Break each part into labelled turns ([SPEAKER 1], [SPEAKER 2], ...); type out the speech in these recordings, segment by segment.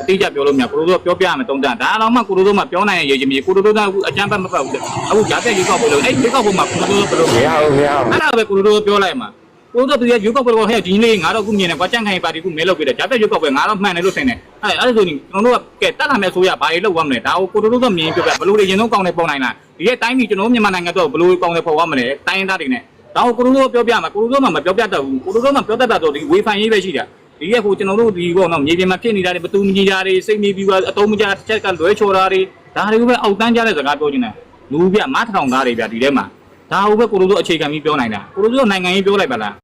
[SPEAKER 1] အတိအကျပြောလို့မရကိုလိုတို့ပြောပြရမယ်တုံးတန်ဒါတော့မှကိုလိုတို့မှပြောနိုင်ရဲ့ရေချင်မြေကိုလိုတို့ကအခုအကြမ်းဖက်မဖက်ဘူးအခုဂျာတက်ရွေးကောက်ပွဲလို့အဲ့ရွေးကောက်ပွဲမှာကိုလိုတို့ဘယ်လို
[SPEAKER 2] မရဘူးမရဘူး
[SPEAKER 1] အဲ့ဒါပဲကိုလိုတို့ပြောလိုက်မှာကိုတို့ပြည်ရွေးကောက်ပွဲကဟဲ့ဒီလေးငါတော့ခုမြင်တယ်ကွာကြန့်ခိုင်ပါတီခုမဲလောက်ပြတယ်ဂျာတက်ရွေးကောက်ပွဲငါတော့မှန်တယ်လို့ထင်တယ်အဲ့အဲ့ဒါဆိုရင်ကျွန်တော်တို့ကကဲတက်လာမယ်ဆိုရဘာတွေလောက်ရမလဲဒါကိုကိုလိုတို့ကမြင်ပြပြဘယ်လိုတွေရင်ဆုံးကောင်းနေပုံနိုင်လားဒီရဲ့တိုင်းပြည်ကျွန်တော်မြန်မာနိုင်ငံတော့ဘယ်လိုကောင်းနေပေါ်ရမလဲတိုင်းသားတွေနဲ့ဒါကိုကိုလိုတို့ပြောပြမှာကိုလိုတို့မှမပြောပြတတ်ဘူးကိုလိုတို့မှပြောတတ်တာတော့ဒီဝေဖန်ရေးပဲရှိတာ ဒီရဲ့ကိုကျွန်တော်တို့ဒီပေါ့နော်မြေပြင်မှာဖြစ်နေတာတွေဘသူမကြီးကြတွေစိတ်နေပြီးတော့အတုံးမကြတစ်ချက်ကလွဲချော်တာတွေဒါတွေကိုပဲအောက်တန်းကြတဲ့စကားပြောချင်တယ်လူပြမထထောင်သားတွေပြဒီထဲမှာဒါဟုတ်ပဲကိုလိုတို့အခြေခံပြီးပြောနိုင်တာကိုလိုတို့နိုင်ငံရေးပြောလိုက်ပါလား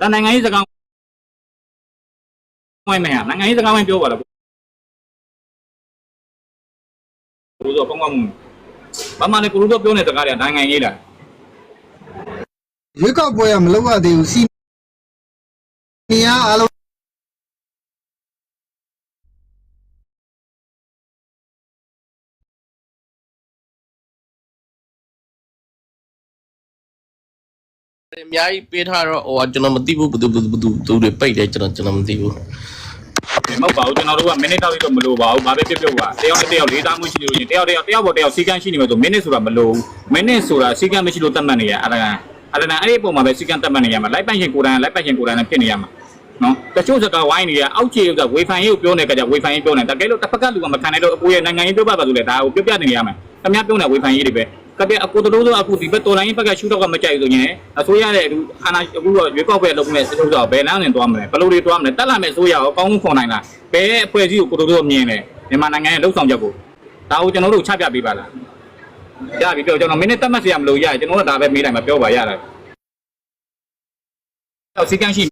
[SPEAKER 1] ဒါနိုင်ငံရေးစကားဝိုင်းမယ်ဟာနိုင်ငံရေးစကားဝိုင်းပြောပါလားကိုလိုတို့ပေါင်းပေါင်းမှုဘာမှလည်းကိုလိုတို့ပြောနေတဲ့စကားတွေကနိုင်ငံရေးလား
[SPEAKER 3] ရွေးကောက်ပွဲကမလုပ်ရသေးဘူးစီနီယာအားလုံး
[SPEAKER 4] အများကြီးပေးထားတော့ဟိုကကျွန်တော်မသိဘူးဘယ်သူဘယ်သူဘယ်သူဘယ်သူတွေပိတ်တယ်ကျွန်တော်ကျွန်တော်မသိဘူး
[SPEAKER 1] မဟုတ်ပါဘူးကျွန်တော်တို့ကမိနစ်တောက်တော့မလိုပါဘူးဘာပဲဖြစ်ဖြစ်ပါတယောက်နဲ့တယောက်လေးသားမှုရှိလို့ရင်တယောက်တယောက်တယောက်ပေါ်တယောက်စီကန်းရှိနေမှာဆိုမိနစ်ဆိုတာမလိုဘူးမိနစ်ဆိုတာစီကန်းမရှိလို့တတ်မှတ်နေရအဲ့ဒါကအဲ့ဒါအဲ့ဒီပုံမှာပဲစီကန်းတတ်မှတ်နေရမှာလိုက်ပိုင်ရှင်ကိုယ်တိုင်လိုက်ပိုင်ရှင်ကိုယ်တိုင်နဲ့ဖြစ်နေရမှာနော်တချို့စကားဝိုင်းနေရအောက်ခြေကဝေဖန်ရေးကိုပြောနေကြကြဝေဖန်ရေးပြောနေတကယ်လို့တစ်ဖက်ကလူကမခံနိုင်တော့အကိုရဲ့နိုင်ငံရေးပြောပါပါဆိုလေဒါကိုပြောပြနေရမှာခမပြောနေဝေဖန်ရေးတွေပဲ ကပြအကိုတို့တို့အခုဒီဘက်တော်လိုင်းဘက်ကရှူတော့ကမကြိုက်ဆိုရင်အစိုးရရဲ့အခုအာဏာအခုတော့ရွေးကောက်ပွဲလုပ်နေစလို့တော့ဘယ်လမ်းနဲ့သွားမလဲဘယ်လိုတွေသွားမလဲတက်လာမဲ့အစိုးရရောအကောင်းဆုံးခွန်နိုင်လားဘယ်အဖွဲ့အစည်းကိုကိုတို့တို့မြင်လဲမြန်မာနိုင်ငံရဲ့လှုပ်ဆောင်ချက်ကိုဒါကိုကျွန်တော်တို့ချပြပေးပါလားရပြီပြောကျွန်တော်မင်းနဲ့တက်မှတ်စရာမလိုရကျွန်တော်တို့ဒါပဲမေးလိုက်မှာပြောပါရတာတော့စီကန်းရှိ